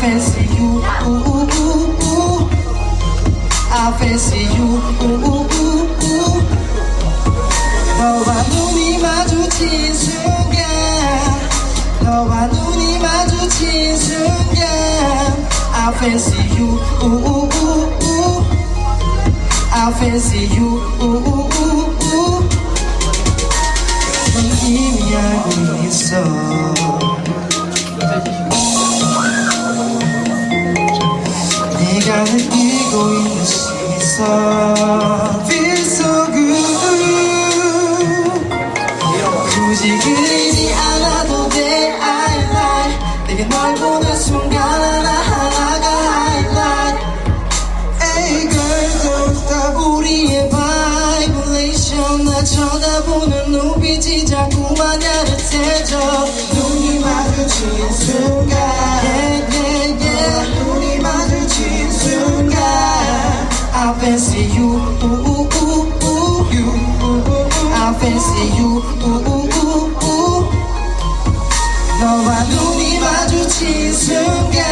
fancy you. Ooh, ooh, ooh, ooh. I fancy you. Ooh, ooh, ooh, ooh. 너와 눈이 마주친 순간 너와 눈이 마주친 순간 I fancy you. Ooh, ooh, ooh, ooh. I fancy you. Ooh, ooh, ooh, ooh. 넌 이미 알고 있어. 쳐다보는 눈빛이 자꾸만 야릇해져. 눈이 마주친 순간 I fancy you ooh, ooh, ooh, ooh. You. I fancy you ooh, ooh, ooh, ooh. 너와 눈이 마주친 순간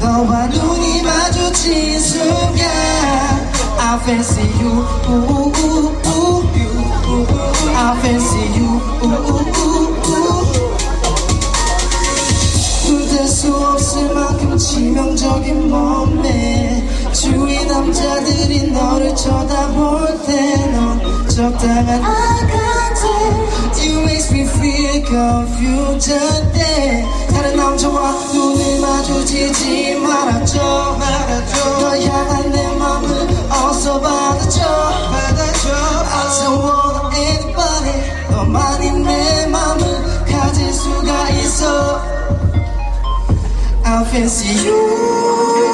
너와 눈이 마주친 순간 I fancy you ooh, ooh, ooh. I fancy you ooh, ooh, ooh. 굳을 수 없을 만큼 치명적인 몸매 주위 남자들이 너를 쳐다볼 때넌 적당한 아가들 You makes me feel confused. 때 다른 남자와 눈을 마주치지 말아줘 말아줘 너 향한 내 맘을 어서 받아줘 받아줘 I don't want anybody 너만이 내 맘을 가질 수가 있어? I fancy you.